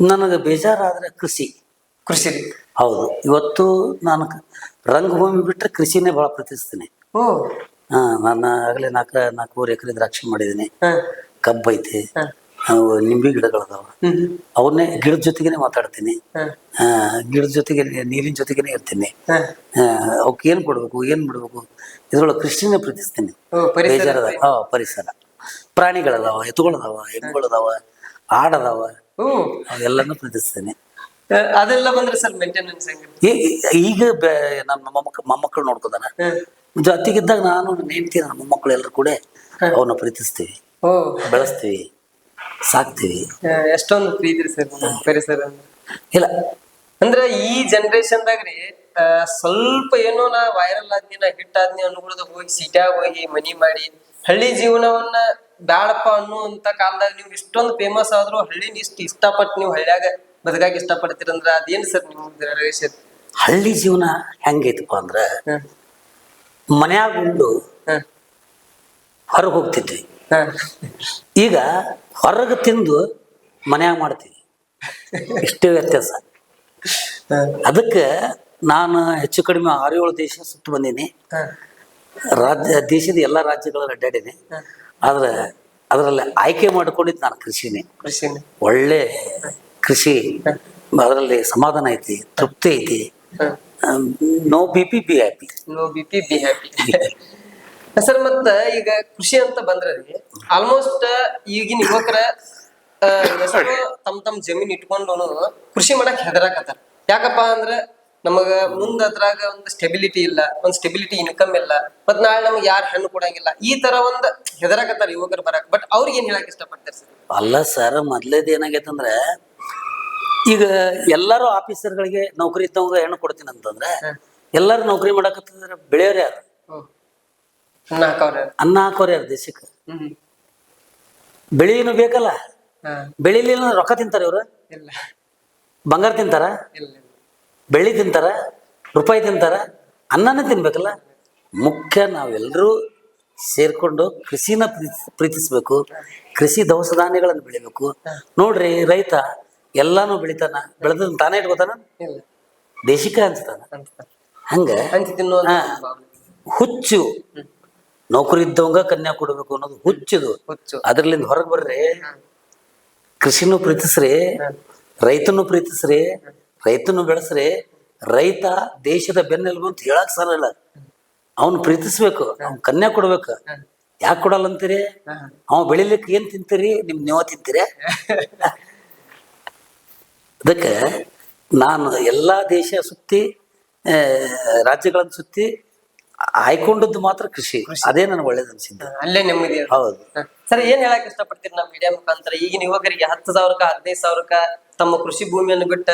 ನನಗೆ ಬೇಜಾರಾದ್ರೆ ಕೃಷಿ. ಕೃಷಿ. ಹೌದು. ಇವತ್ತು ನಾನು ರಂಗಭೂಮಿ ಬಿಟ್ಟರೆ ಕೃಷಿನೇ ಭಾಳ ಪ್ರೀತಿಸ್ತೀನಿ ಓ. ನಾನು ಆಗಲೇ ನಾಲ್ಕು ನಾಲ್ಕೂವರೆ ಎಕರೆ ದ್ರಾಕ್ಷಿ ಮಾಡಿದ್ದೀನಿ. ಕಬ್ಬು ಐತಿ. ನಿಂಬಿ ಗಿಡಗಳದಾವ. ಅವನ್ನೇ ಗಿಡದ ಜೊತೆಗೇನೆ ಮಾತಾಡ್ತೀನಿ. ಗಿಡದ ಜೊತೆಗೆ ನೀರಿನ ಜೊತೆಗೇನೆ ಇರ್ತೀನಿ. ಅವಕ್ಕೆ ಏನ್ ಕೊಡ್ಬೇಕು ಏನ್ ಬಿಡ್ಬೇಕು? ಇದ್ರೊಳಗೆ ಕೃಷಿನೇ ಪ್ರೀತಿಸ್ತೀನಿ. ಬೇಜಾರದ ಹಾ ಪರಿಸರ. ಪ್ರಾಣಿಗಳದಾವ ಎತ್ತುಗಳದಾವ ಎಮ್ಮೆಗಳದಾವ ಆಡದಾವ. ಎಲ್ಲಾನು ಅವೆಲ್ಲನೂ ಪ್ರೀತಿಸ್ತೀನಿ. ಅದೆಲ್ಲ ಬಂದ್ರೆ ಸರ್ ಮೇಂಟೆನೆನ್ಸ್ ಈಗ ನಮ್ಮ ಮೊಮ್ಮಕ್ಕ ಮೊಮ್ಮಕ್ಕಳು ನೋಡ್ಕೋದಾನ ಜೊತೆಗಿದ್ದಾಗ ನಾನು ನನ್ನ ಹೆಂಡತಿ ನನ್ನ ಮೊಮ್ಮಕ್ಕಳು ಎಲ್ಲರೂ ಕೂಡ ಅವನ್ನ ಪ್ರೀತಿಸ್ತೀವಿ ಓ. ಬೆಳೆಸ್ತೀವಿ ಸಾಕ್ತೀವಿ. ಎಷ್ಟೊಂದು ಪ್ರೀತಿ ಸರ್ ಬೇರೆ ಸರ್ ಇಲ್ಲ. ಅಂದ್ರೆ ಈ ಜನರೇಷನ್ದಾಗ ರೀ ಸ್ವಲ್ಪ ಏನೋ ನಾ ವೈರಲ್ ಆದ್ನಿ ನಾ ಹಿಟ್ ಆದ್ನಿ ಅನ್ಕೊಳ್ಳೋದು ಹೋಗಿ ಸಿಟ್ಯಾಗ ಹೋಗಿ ಮನಿ ಮಾಡಿ ಹಳ್ಳಿ ಜೀವನವನ್ನ ಬ್ಯಾಡಪ್ಪ ಅನ್ನುವಂತ ಕಾಲದಾಗ ನೀವು ಇಷ್ಟೊಂದು ಫೇಮಸ್ ಆದ್ರೂ ಹಳ್ಳಿನ ಇಷ್ಟ ಇಷ್ಟಪಟ್ಟು ನೀವು ಹಳ್ಳಿಯಾಗ ಬದುಕಾಗಿ ಇಷ್ಟಪಡ್ತೀರಂದ್ರ ಅದೇನ್ ಸರ್ ನಿಮ್ಮ ರಿಲೇಷನ್ ಹಳ್ಳಿ ಜೀವನ ಹೆಂಗೈತಪ್ಪ ಅಂದ್ರ ಮನ್ಯಾಗ ಉಂಡು ಹೊರಗೆ ಹೋಗ್ತಿದ್ವಿ. ಈಗ ಹೊರಗೆ ತಿಂದು ಮನ್ಯಾಗ ಮಾಡ್ತೀವಿ. ಇಷ್ಟೇ ವ್ಯತ್ಯಾಸ. ಅದಕ್ಕೆ ನಾನು ಹೆಚ್ಚು ಕಡಿಮೆ ಆರು ಏಳು ದೇಶ ಸುತ್ತ ಬಂದೀನಿ. ರಾಜ್ಯ ದೇಶದ ಎಲ್ಲ ರಾಜ್ಯಗಳಲ್ಲಿ ಅಡ್ಡಾಡೀನಿ. ಆದ್ರೆ ಅದರಲ್ಲಿ ಆಯ್ಕೆ ಮಾಡ್ಕೊಂಡಿದ್ದು ನಾನು ಕೃಷಿನೇ. ಕೃಷಿ ಒಳ್ಳೆ ಕೃಷಿ. ಅದರಲ್ಲಿ ಸಮಾಧಾನ ಐತಿ ತೃಪ್ತಿ ಐತಿ. No no B P be happy sir ಮತ್ತ ಈಗ ಕೃಷಿ ಅಂತ ಬಂದ್ರೆ ಆಲ್ಮೋಸ್ಟ್ ಈಗಿನ ಯುವಕರ ಆ, ಎಷ್ಟೋ ತಮ್ ತಮ್ ಜಮೀನ್ ಇಟ್ಕೊಂಡು ಕೃಷಿ ಮಾಡಕ್ ಹೆದರಾಕತ್ತಾರ. ಯಾಕಪ್ಪ ಅಂದ್ರ ನಮಗ ಮುಂದ ಅದ್ರಾಗ ಒಂದು ಸ್ಟೆಬಿಲಿಟಿ ಇಲ್ಲ ಒಂದ್ ಸ್ಟೆಬಿಲಿಟಿ ಇನ್ಕಮ್ ಇಲ್ಲ ಮತ್ ನಾಳೆ ನಮ್ಗೆ ಯಾರು ಹೆಣ್ಣು ಕೊಡಂಗಿಲ್ಲ ಈ ತರ ಒಂದ್ ಹೆದರಾಕತ್ತಾರ ಯುವಕರು ಬರಕ್. ಬಟ್ ಅವ್ರಿಗೆ ಏನ್ ಹೇಳಕ್ ಇಷ್ಟಪಡ್ತಾರೆ ಸರ್? ಅಲ್ಲ ಸರ್ ಮೊದ್ಲೇದ್ ಏನಾಗೈತಂದ್ರೆ ಈಗ ಎಲ್ಲರೂ ಆಫೀಸರ್ಗಳಿಗೆ ನೌಕರಿ ಇದ್ದವಂಗ ಹೆಣ್ಣು ಕೊಡ್ತೀನಿ ಅಂತಂದ್ರೆ ಎಲ್ಲರೂ ನೌಕರಿ ಮಾಡಕತ್ತಿದ್ರೆ ಬೆಳೆಯೋರು ಯಾರು? ಅನ್ನ ಹಾಕೋರು ಯಾರು ದೇಶಕ್ಕೆ? ಬೆಳೆಯನ್ನು ಬೇಕಲ್ಲ? ಬೆಳಿಲಿಲ್ಲ ರೊಕ್ಕ ತಿಂತಾರ ಇವ್ರು? ಬಂಗಾರ ತಿಂತಾರ? ಬೆಳ್ಳಿ ತಿಂತಾರ? ರೂಪಾಯಿ ತಿಂತಾರ? ಅನ್ನನೇ ತಿನ್ಬೇಕಲ್ಲ? ಮುಖ್ಯ ನಾವೆಲ್ಲರೂ ಸೇರ್ಕೊಂಡು ಕೃಷಿನ ಪ್ರೀತಿ ಪ್ರೀತಿಸ್ಬೇಕು. ಕೃಷಿ ದವಸ ಧಾನ್ಯಗಳನ್ನು ಬೆಳಿಬೇಕು. ನೋಡ್ರಿ ರೈತ ಎಲ್ಲಾನು ಬೆಳಿತಾನ ಬೆಳೆದನ್ ತಾನೇ ಇಟ್ಕೋತಾನ? ದೇಶಿಕ ಅನ್ಸ್ತಾನ ಹಂಗ. ಹುಚ್ಚು. ನೌಕರಿ ಇದ್ದವಂಗ ಕನ್ಯಾ ಕೊಡಬೇಕು ಅನ್ನೋದು ಹುಚ್ಚದು. ಹುಚ್ಚು. ಅದ್ರಲ್ಲಿಂದ ಹೊರಗೆ ಬರ್ರಿ. ಕೃಷಿನೂ ಪ್ರೀತಿಸ್ರಿ. ರೈತನು ಪ್ರೀತಿಸ್ರಿ. ರೈತನು ಬೆಳೆಸ್ರಿ. ರೈತ ದೇಶದ ಬೆನ್ನೆಲುಬು ಅಂತ ಹೇಳಕ್ ಸಾಲಲ್ಲ ಅವನು ಪ್ರೀತಿಸ್ಬೇಕು. ಅವ್ನ್ ಕನ್ಯಾ ಕೊಡ್ಬೇಕು. ಯಾಕೆ ಕೊಡಲ್ಲ ಅಂತೀರಿ? ಅವ ಬೆಳಿಲಿಕ್ಕೆ ಏನ್ ತಿಂತೀರಿ? ನಿಮ್ ನೀವ ತಿಂತೀರಿ? ಅದಕ್ಕೆ ನಾನು ಎಲ್ಲಾ ದೇಶ ಸುತ್ತಿ ರಾಜ್ಯಗಳನ್ನು ಸುತ್ತಿ ಆಯ್ಕೊಂಡದ್ದು ಮಾತ್ರ ಕೃಷಿ. ಅದೇ ನನಗೆ ಒಳ್ಳೇದು ಅನ್ಸಿದ್ದು ಅಲ್ಲೇ ನೆಮ್ಮದಿ ಹೌದು. ಸರ್ ಏನ್ ಹೇಳಕ್ ಇಷ್ಟಪಡ್ತೀರಿ ನಮ್ಮ ಮೀಡಿಯಾ ಮುಖಾಂತರ? ಈಗಿನ ಯುವಕರಿಗೆ ಹತ್ತು ಸಾವಿರಕ್ಕ ಹದಿನೈದು ಸಾವಿರಕ್ಕ ತಮ್ಮ ಕೃಷಿ ಭೂಮಿಯನ್ನು ಬಿಟ್ಟ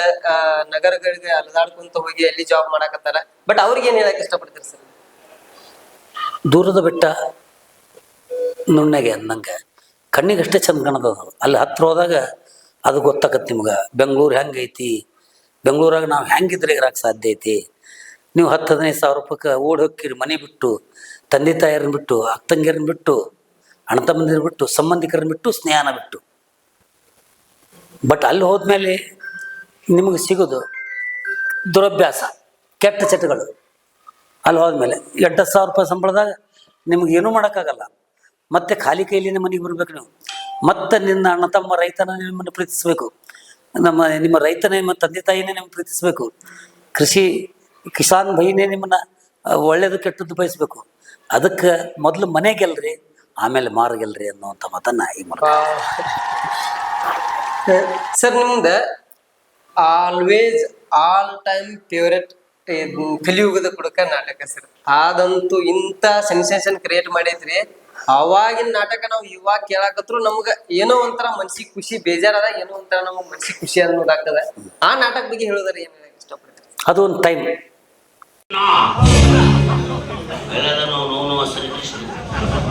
ನಗರಗಳಿಗೆ ಅಲದಾಡ್ಕೊಂತ ಹೋಗಿ ಅಲ್ಲಿ ಜಾಬ್ ಮಾಡಾಕತ್ತಾರ? ಬಟ್ ಅವ್ರಿಗೆ ಏನ್ ಹೇಳಕ್ ಇಷ್ಟಪಡ್ತೀರಿ ಸರ್? ದೂರದ ಬೆಟ್ಟ ನುಣ್ಣಗೆ ಅಂದಂಗೆ ಕಣ್ಣಿಗಷ್ಟೇ ಚಂದ ಕಾಣದ ಅಲ್ಲಿ ಹತ್ರ ಹೋದಾಗ ಅದು ಗೊತ್ತಾಗತ್ತೆ ನಿಮ್ಗೆ. ಬೆಂಗಳೂರು ಹೆಂಗೈತಿ? ಬೆಂಗಳೂರಾಗ ನಾವು ಹೆಂಗಿದ್ರೆ ಇರೋಕೆ ಸಾಧ್ಯ ಐತಿ? ನೀವು ಹತ್ತು ಹದಿನೈದು ಸಾವಿರ ರೂಪಾಯಿಗೆ ಓಡಿ ಹೋಗ್ತೀರಿ ಮನೆ ಬಿಟ್ಟು, ತಂದೆ ತಾಯಿಯರನ್ನ ಬಿಟ್ಟು, ಅಕ್ಕ ತಂಗಿಯರನ್ನ ಬಿಟ್ಟು, ಅಣ್ಣ ತಮ್ಮಂದಿರ ಬಿಟ್ಟು, ಸಂಬಂಧಿಕರನ್ನ ಬಿಟ್ಟು, ಸ್ನೇಹನ ಬಿಟ್ಟು. ಬಟ್ ಅಲ್ಲಿ ಹೋದ್ಮೇಲೆ ನಿಮಗೆ ಸಿಗೋದು ದುರಭ್ಯಾಸ, ಕೆಟ್ಟ ಚಟಗಳು. ಅಲ್ಲಿ ಹೋದ್ಮೇಲೆ ಎಂಟು ಸಾವಿರ ರೂಪಾಯಿ ಸಂಬಳದಾಗ ನಿಮ್ಗೆ ಏನೂ ಮಾಡೋಕ್ಕಾಗಲ್ಲ. ಮತ್ತೆ ಖಾಲಿ ಕೈಲಿನ ಮನೆಗೆ ಬರ್ಬೇಕು ನೀವು. ಮತ್ತೆ ನಿನ್ನ ಅಣ್ಣ ತಮ್ಮ ರೈತನ ನಿಮ್ಮನ್ನು ಪ್ರೀತಿಸ್ಬೇಕು. ನಮ್ಮ ನಿಮ್ಮ ರೈತನೇ ನಿಮ್ಮ ತಂದೆ ತಾಯಿನೇ ನಿಮ್ಗೆ ಪ್ರೀತಿಸಬೇಕು. ಕೃಷಿ, ಕಿಸಾನ್ ಭೈನೇ ನಿಮ್ಮನ್ನ ಒಳ್ಳೇದು ಕೆಟ್ಟದ್ದು ಬಯಸ್ಬೇಕು. ಅದಕ್ಕೆ ಮೊದಲು ಮನೆ ಗೆಲ್ರಿ ಆಮೇಲೆ ಮಾರು ಗೆಲ್ರಿ ಅನ್ನುವಂಥ ಮಾತನ್ನ ಈ ಮೂಲಕ. ಸರ್, ನಿಮ್ದು ಆಲ್ವೇಸ್ ಆಲ್ ಟೈಮ್ ಫೇವ್ರೆಟ್ ಕಲಿಯುಗದ ಕುಡುಕ ನಾಟಕ, ಸರ್. ಅದಂತೂ ಇಂಥ ಸೆನ್ಸೇಷನ್ ಕ್ರಿಯೇಟ್ ಮಾಡೈತ್ರಿ ಅವಾಗಿನ ನಾಟಕ ನಾವು ಇವಾಗ ಕೇಳಾಕತ್ರು ನಮ್ಗ ಏನೋ ಒಂಥರ ಮನ್ಸಿಗೆ ಖುಷಿ ಬೇಜಾರದ ಏನೋ ಒಂಥರ ನಮಗ್ ಮನ್ಸಿಗೆ ಖುಷಿ ಅನ್ನೋದಾಗ್ತದ. ಆ ನಾಟಕ ಬಗ್ಗೆ ಹೇಳೋದಾರ ಏನ್ ಇಷ್ಟಪಡ್ತಾರೆ? ಅದು ಒಂದು ಟೈಮ್ ಶ್ರೀಕೃಷ್ಣ.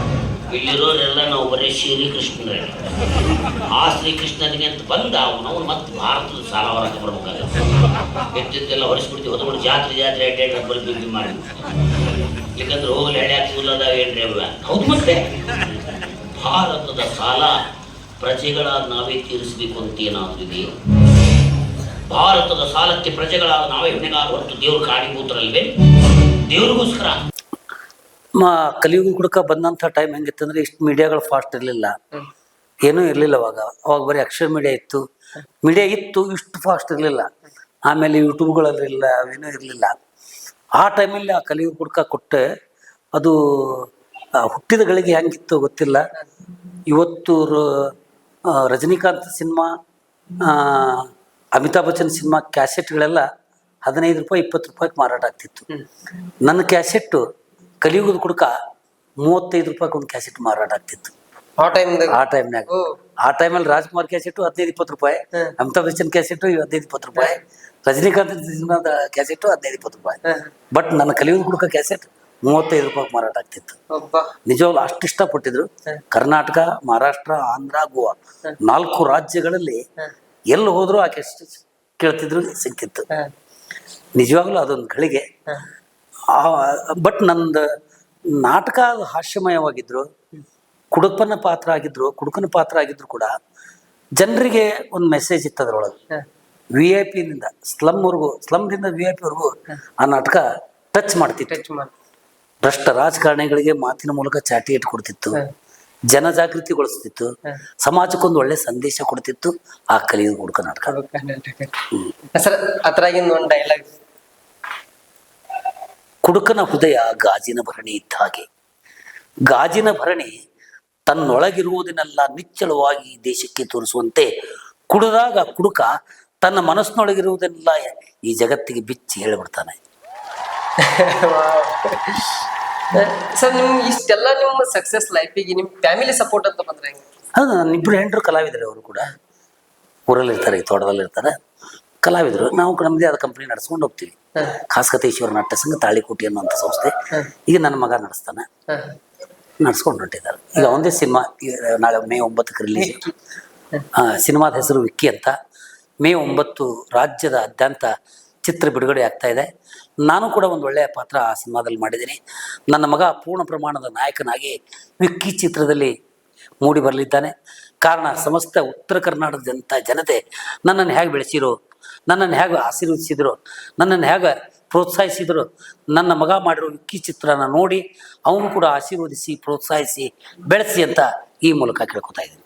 ಇಲ್ಲಿರೋರೆಲ್ಲ ನಾವು ಬರೀ ಶ್ರೀಕೃಷ್ಣರೇ ಆ ಶ್ರೀಕೃಷ್ಣನಿಗೆ ಅಂತ ಬಂದ ಅವನು ಮತ್ತೆ ಭಾರತದ ಸಾಲ ಹೊರಕ್ಕೆ ಬರ್ಬೇಕಾಗುತ್ತೆ. ಎತ್ತಿದ್ದೆಲ್ಲ ಹೊರಿಸ್ಬಿಡ್ತೀವಿ ಹೊತ್ಬಿಟ್ಟು ಜಾತ್ರೆ ಜಾತ್ರೆ ಅಡ್ಡಾಡಿ ಬರ್ಬಿ ಬಿಲ್ ಮಾಡಿ ಯಾಕಂದ್ರೆ ಹೋಗಲಿ ಎಳ್ಯಾಕ ಕೂಲದ ಏನ್ರಿ ಅವ ಹೌದು ಮತ್ತೆ. ಭಾರತದ ಸಾಲ ಪ್ರಜೆಗಳಾದ ನಾವೇ ತೀರಿಸಬೇಕು ಅಂತ ಏನಾದ್ರು ಭಾರತದ ಸಾಲಕ್ಕೆ ಪ್ರಜೆಗಳಾದ ನಾವೇ ಹೊಣೆಗಾರ ಹೊರತು ದೇವ್ರ ಕಾಣಿಭೂತರಲ್ವೇ ದೇವ್ರಿಗೋಸ್ಕರ. ಮಾ ಕಲಿಯುಗ ಹುಡುಕ ಬಂದಂಥ ಟೈಮ್ ಹೆಂಗಿತ್ತಂದ್ರೆ ಇಷ್ಟು ಮೀಡಿಯಾಗಳು ಫಾಸ್ಟ್ ಇರಲಿಲ್ಲ. ಏನೂ ಇರಲಿಲ್ಲ ಅವಾಗ. ಅವಾಗ ಬರೀ ಅಕ್ಷರ ಮೀಡಿಯಾ ಇತ್ತು. ಮೀಡಿಯಾ ಇತ್ತು ಇಷ್ಟು ಫಾಸ್ಟ್ ಇರಲಿಲ್ಲ. ಆಮೇಲೆ ಯೂಟ್ಯೂಬ್ಗಳಲ್ಲಿರಲಿಲ್ಲ ಅವೇನೂ ಇರಲಿಲ್ಲ. ಆ ಟೈಮಲ್ಲಿ ಆ ಕಲಿಯುಗ ಕುಡ್ಕ ಕೊಟ್ಟೆ ಅದು ಹುಟ್ಟಿದ ಗಳಿಗೆ ಹೆಂಗಿತ್ತು ಗೊತ್ತಿಲ್ಲ. ಇವತ್ತು ರಜನಿಕಾಂತ್ ಸಿನಿಮಾ ಅಮಿತಾಬ್ ಬಚ್ಚನ್ ಸಿನಿಮಾ ಕ್ಯಾಸೆಟ್ಗಳೆಲ್ಲ ಹದಿನೈದು ರೂಪಾಯಿ ಇಪ್ಪತ್ತು ರೂಪಾಯಿಗೆ ಮಾರಾಟ ಆಗ್ತಿತ್ತು. ನನ್ನ ಕ್ಯಾಸೆಟ್ಟು ಕಲಿಯುಗದ ಕುಡ್ಕ ಮೂವತ್ತೈದು ರೂಪಾಯಿ ಒಂದು ಕ್ಯಾಸೆಟ್ ಮಾರಾಟ ಆಗ್ತಿತ್ತು. ಆ ಟೈಮ್ ಆ ಟೈಮ್ನಾಗ ಆ ಟೈಮಲ್ಲಿ ರಾಜ್ಕುಮಾರ್ ಕ್ಯಾಸೆಟ್ ಹದಿನೈದು ಇಪ್ಪತ್ತು ರೂಪಾಯಿ. ಅಮಿತಾಬ್ ಬಚ್ಚನ್ ಕ್ಯಾಸೆಟ್ ಹದಿನೈದು ಇಪ್ಪತ್ತು ರೂಪಾಯಿ. ರಜನಿಕಾಂತ್ ಕ್ಯಾಸೆಟ್ಟು ಹದಿನೈದು ಇಪ್ಪತ್ತು ರೂಪಾಯಿ. ಬಟ್ ನನ್ನ ಕಲಿಯುಗದ ಕುಡ್ಕ ಕ್ಯಾಸೆಟ್ ಮೂವತ್ತೈದು ರೂಪಾಯಿ ಮಾರಾಟ ಆಗ್ತಿತ್ತು. ನಿಜವಾಗ್ಲು ನಿಜವಾಗ್ಲೂ ಅಷ್ಟು ಇಷ್ಟಪಟ್ಟಿದ್ರು. ಕರ್ನಾಟಕ ಮಹಾರಾಷ್ಟ್ರ ಆಂಧ್ರ ಗೋವಾ ನಾಲ್ಕು ರಾಜ್ಯಗಳಲ್ಲಿ ಎಲ್ಲಿ ಹೋದ್ರು ಆ ಕ್ಯಾಸೆಟ್ ಕೇಳ್ತಿದ್ರು ಸಿಕ್ಕಿತ್ತು. ನಿಜವಾಗ್ಲೂ ಅದೊಂದು ಗಳಿಗೆ ಬಟ್ ನಂದು ನಾಟಕ ಹಾಸ್ಯಮಯವಾಗಿದ್ರು ಕುಡುಕನ ಪಾತ್ರ ಆಗಿದ್ರು ಕುಡುಕನ ಪಾತ್ರ ಆಗಿದ್ರು ಕೂಡ ಜನರಿಗೆ ಒಂದು ಮೆಸೇಜ್ ಇತ್ತು ಅದ್ರೊಳಗೆ. ವಿ ಐ ಪಿಯಿಂದ ಸ್ಲಮ್ವರೆಗೂ ಸ್ಲಮ್ದಿಂದ ವಿ ಐ ಪಿವರೆಗೂ ಆ ನಾಟಕ ಟಚ್ ಮಾಡ್ತಿತ್ತು. ಭ್ರಷ್ಟ ರಾಜಕಾರಣಿಗಳಿಗೆ ಮಾತಿನ ಮೂಲಕ ಚಾಟಿ ಇಟ್ಕೊಡ್ತಿತ್ತು ಜನಜಾಗೃತಿಗೊಳಿಸ್ತಿತ್ತು ಸಮಾಜಕ್ಕೊಂದು ಒಳ್ಳೆ ಸಂದೇಶ ಕೊಡ್ತಿತ್ತು ಆ ಕಲಿಯುವ ಹುಡುಕ ನಾಟಕ. ಸರ್ ಅದ್ರಾಗಿಂದ ಒಂದು ಡೈಲಾಗ್ ಕುಡುಕನ ಹೃದಯ ಗಾಜಿನ ಭರಣಿ ಇದ್ದ ಹಾಗೆ. ಗಾಜಿನ ಭರಣಿ ತನ್ನೊಳಗಿರುವುದನ್ನೆಲ್ಲ ನಿಚ್ಚಳವಾಗಿ ದೇಶಕ್ಕೆ ತೋರಿಸುವಂತೆ ಕುಡಿದಾಗ ಕುಡುಕ ತನ್ನ ಮನಸ್ಸಿನೊಳಗಿರುವುದನ್ನೆಲ್ಲ ಈ ಜಗತ್ತಿಗೆ ಬಿಚ್ಚಿ ಹೇಳಿಬಿಡ್ತಾನೆ. ಸರ್ ನಿಮ್ ಇಷ್ಟೆಲ್ಲ ನಿಮ್ಮ ಸಕ್ಸಸ್ ಲೈಫಿಗೆ ನಿಮ್ಮ ಫ್ಯಾಮಿಲಿ ಸಪೋರ್ಟ್ ಅಂತ ಬಂದ್ರೆ ಹೆಂಗೆ? ಹಾ ನನ್ನಿಬ್ರು ಹೆಂಡರು ಕಲಾವಿದರು ಅವರು ಕೂಡ. ಊರಲ್ಲಿರ್ತಾರೆ ಈ ತೋಟದಲ್ಲಿರ್ತಾರೆ. ಕಲಾವಿದರು ನಾವು ನಮ್ಮದೇ ಆದ ಕಂಪ್ನಿ ನಡೆಸ್ಕೊಂಡು ಹೋಗ್ತೀವಿ. ಖಾಸ್ಕತೇಶ್ವರ ನಾಟ್ಯ ಸಂಘ ತಾಳಿಕೋಟಿ ಅನ್ನುವಂಥ ಸಂಸ್ಥೆ. ಈಗ ನನ್ನ ಮಗ ನಡೆಸ್ತಾನೆ. ನಡ್ಸ್ಕೊಂಡು ಹೊಂಟಿದ್ದಾರೆ ಈಗ ಒಂದೇ ಸಿನಿಮಾ ನಾಳೆ ಮೇ ಒಂಬತ್ತಕ್ಕೆ ರಿಲೀಸ್ ಸಿನಿಮಾದ ಹೆಸರು ವಿಕ್ಕಿ ಅಂತ. ಮೇ ಒಂಬತ್ತು ರಾಜ್ಯದ ಅತ್ಯಂತ ಚಿತ್ರ ಬಿಡುಗಡೆ ಆಗ್ತಾ ಇದೆ. ನಾನು ಕೂಡ ಒಂದು ಒಳ್ಳೆಯ ಪಾತ್ರ ಆ ಸಿನಿಮಾದಲ್ಲಿ ಮಾಡಿದ್ದೀನಿ. ನನ್ನ ಮಗ ಪೂರ್ಣ ಪ್ರಮಾಣದ ನಾಯಕನಾಗಿ ವಿಕ್ಕಿ ಚಿತ್ರದಲ್ಲಿ ಮೂಡಿ ಬರಲಿದ್ದಾನೆ. ಕಾರಣ ಸಮಸ್ತ ಉತ್ತರ ಕರ್ನಾಟಕದಂಥ ಜನತೆ ನನ್ನನ್ನು ಹೇಗೆ ಬೆಳೆಸಿರೋ ನನ್ನನ್ನು ಹೇಗೆ ಆಶೀರ್ವದಿಸಿದ್ರು, ನನ್ನನ್ನು ಹೇಗೆ ಪ್ರೋತ್ಸಾಹಿಸಿದ್ರು, ನನ್ನ ಮಗ ಮಾಡಿರೋ ವಿಕ್ಕಿ ಚಿತ್ರನ ನೋಡಿ ಅವನು ಕೂಡ ಆಶೀರ್ವದಿಸಿ, ಪ್ರೋತ್ಸಾಹಿಸಿ, ಬೆಳೆಸಿ ಅಂತ ಈ ಮೂಲಕ ಕೇಳ್ಕೊತಾ ಇದ್ದೀನಿ.